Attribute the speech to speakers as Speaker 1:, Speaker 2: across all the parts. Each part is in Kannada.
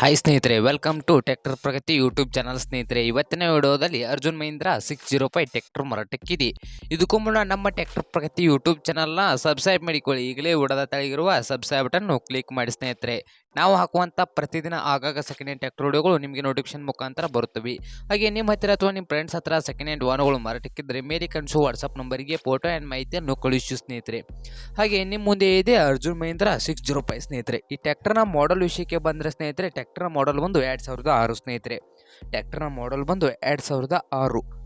Speaker 1: ಹಾಯ್ ಸ್ನೇಹಿತರೆ welcome to tractor Pragati YouTube channel ಸ್ನೇಹಿತರೆ. ಇವತ್ತಿನ ವಿಡಿಯೋದಲ್ಲಿ Arjun Mahindra six zero five tractor ಮರಾಟಕ್ಕಿದೆ. ಇದಕ್ಕೂ ಮುನ್ನ ನಮ್ಮ ಟ್ರ್ಯಾಕ್ಟರ್ ಪ್ರಗತಿ ಯೂಟ್ಯೂಬ್ ಚಾನಲ್ನ ಸಬ್ಸ್ಕ್ರೈಬ್ ಮಾಡಿಕೊಳ್ಳಿ. ಈಗಲೇ ಉಡದ ತಳಗಿರುವ ಸಬ್ಸ್ಕ್ರೈಬ್ ಬಟನ್ನು ಕ್ಲಿಕ್ ಮಾಡಿ ಸ್ನೇಹಿತರೆ. ನಾವು ಹಾಕುವಂಥ ಪ್ರತಿದಿನ ಆಗಾಗ ಸೆಕೆಂಡ್ ಹ್ಯಾಂಡ್ ಟ್ರ್ಯಾಕ್ಟರ್ ವಿಡಿಯೋಗಳು ನಿಮಗೆ ನೋಟಿಫಿಕೇಶನ್ ಮುಖಾಂತರ ಬರುತ್ತವೆ. ಹಾಗೆ ನಿಮ್ಮ ಹತ್ತಿರ ಅಥವಾ ನಿಮ್ಮ ಫ್ರೆಂಡ್ಸ್ ಹತ್ರ ಸೆಕೆಂಡ್ ಹ್ಯಾಂಡ್ ವಾಹನಗಳು ಮಾರಾಟಕ್ಕಿದ್ದರೆ ಮೇಲೆ ಕನ್ಸು ವಾಟ್ಸಪ್ ನಂಬರಿಗೆ ಫೋಟೋ ಆ್ಯಂಡ್ ಮಾಹಿತಿಯನ್ನು ಕಳುಹಿಸಿ ಸ್ನೇಹಿತರೆ. ಹಾಗೆ ನಿಮ್ಮ ಮುಂದೆ ಇದೆ Arjun Mahindra six zero five ಸ್ನೇಹಿತರೆ. ಈ ಟ್ಯಾಕ್ಟರ್ನ ಮಾಡಲ್ ವಿಷಯಕ್ಕೆ ಬಂದರೆ ಸ್ನೇಹಿತರೆ ಟ್ಯಾಕ್ಟರ್ನ ಮಾಡಲ್ ಬಂದು ಎರಡು ಸಾವಿರದ ಆರು ಸ್ನೇಹಿತರೆ. ಟ್ಯಾಕ್ಟರ್ನ ಮಾಡಲ್ ಬಂದು ಎರಡು ಸಾವಿರದ ಆರು.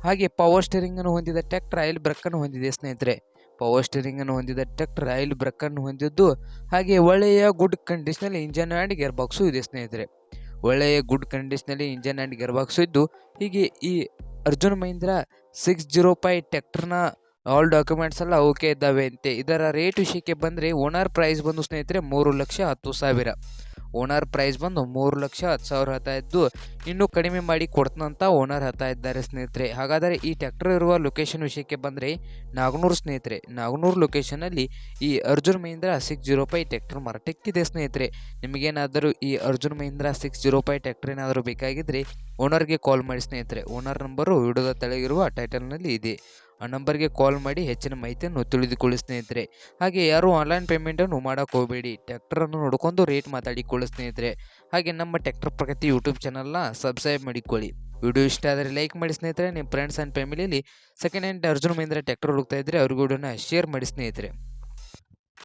Speaker 1: ಹಾಗೆ ಪವರ್ ಸ್ಟೇರಿಂಗನ್ನು ಹೊಂದಿದ ಟ್ಯಾಕ್ಟರ್ ಆಯಿಲ್ ಬ್ರೇಕನ್ನು ಹೊಂದಿದೆ ಸ್ನೇಹಿತರೆ. ಪವರ್ ಸ್ಟೇರಿಂಗನ್ನು ಹೊಂದಿದ ಟ್ರ್ಯಾಕ್ಟರ್ ಆಯಿಲ್ ಬ್ರೇಕನ್ನು ಹೊಂದಿದ್ದು, ಹಾಗೆ ಒಳ್ಳೆಯ ಗುಡ್ ಕಂಡೀಷನಲ್ಲಿ ಇಂಜನ್ ಆ್ಯಂಡ್ ಗೇರ್ ಬಾಕ್ಸು ಇದೆ ಸ್ನೇಹಿತರೆ. ಒಳ್ಳೆಯ ಗುಡ್ ಕಂಡೀಷನಲ್ಲಿ ಇಂಜನ್ ಆ್ಯಂಡ್ ಗೇರ್ ಬಾಕ್ಸು ಇದ್ದು, ಹೀಗೆ ಈ Arjun Mahindra six zero five ಟ್ರ್ಯಾಕ್ಟರ್ನ ಆಲ್ ಡಾಕ್ಯುಮೆಂಟ್ಸ್ ಎಲ್ಲ ಓಕೆ ಇದ್ದಾವೆ ಅಂತೆ. ಇದರ ರೇಟ್ ವಿಷಯಕ್ಕೆ ಬಂದರೆ ಓನರ್ ಪ್ರೈಸ್ ಬಂದು ಸ್ನೇಹಿತರೆ, ಮೂರು ಲಕ್ಷ ಹತ್ತು ಸಾವಿರ. ಓನರ್ ಪ್ರೈಸ್ ಬಂದು ಮೂರು ಲಕ್ಷ ಹತ್ತು ಸಾವಿರ ಹತ್ತಾ ಇದ್ದು ಇನ್ನೂ ಕಡಿಮೆ ಮಾಡಿ ಕೊಡ್ತಂತ ಓನರ್ ಹೇಳ್ತಾ ಇದ್ದಾರೆ ಸ್ನೇಹಿತರೆ. ಹಾಗಾದರೆ ಈ ಟ್ಯಾಕ್ಟರ್ ಇರುವ ಲೊಕೇಶನ್ ವಿಷಯಕ್ಕೆ ಬಂದರೆ ನಾಗನೂರು ಸ್ನೇಹಿತರೆ. ನಾಗನೂರು ಲೊಕೇಶನಲ್ಲಿ ಈ Arjun Mahindra six zero five tractor ಮಾರಾಟಕ್ಕಿದೆ ಸ್ನೇಹಿತರೆ. ನಿಮಗೇನಾದರೂ ಈ Arjun Mahindra six zero five tractor ಏನಾದರೂ ಬೇಕಾಗಿದ್ದರೆ ಓನರ್ಗೆ ಕಾಲ್ ಮಾಡಿ ಸ್ನೇಹಿತರೆ. ಓನರ್ ನಂಬರು ವಿಡಿಯೋದ ತೆಳಗಿರುವ ಟೈಟಲ್ನಲ್ಲಿ ಇದೆ. ಆ ನಂಬರ್ಗೆ ಕಾಲ್ ಮಾಡಿ ಹೆಚ್ಚಿನ ಮಾಹಿತಿಯನ್ನು ತಿಳಿದುಕೊಳ್ಳಿ ಸ್ನೇಹಿತರೆ. ಹಾಗೆ ಯಾರು ಆನ್ಲೈನ್ ಪೇಮೆಂಟನ್ನು ಮಾಡೋಕೆ ಹೋಗಬೇಡಿ ಟ್ಯಾಕ್ಟರನ್ನು ನೋಡ್ಕೊಂಡು ರೇಟ್ ಮಾತಾಡಿಕೊಳ್ಳಿ ಸ್ನೇಹಿತರೆ. ಹಾಗೆ ನಮ್ಮ ಟ್ಯಾಕ್ಟರ್ ಪ್ರಗತಿ ಯೂಟ್ಯೂಬ್ ಚಾನಲ್ನ ಸಬ್ಸ್ಕ್ರೈಬ್ ಮಾಡಿಕೊಳ್ಳಿ. ವಿಡಿಯೋ ಇಷ್ಟ ಆದರೆ ಲೈಕ್ ಮಾಡಿ ಸ್ನೇಹಿತರೆ, ನಿಮ್ಮ ಫ್ರೆಂಡ್ಸ್ ಆ್ಯಂಡ್ ಫ್ಯಾಮಿಲಿಯಲ್ಲಿ second hand Arjun Mahindra tractor ಹುಡುಕ್ತಾ ಇದ್ದರೆ ಅವ್ರಿಗೂ ಶೇರ್ ಮಾಡಿ ಸ್ನೇಹಿತರೆ.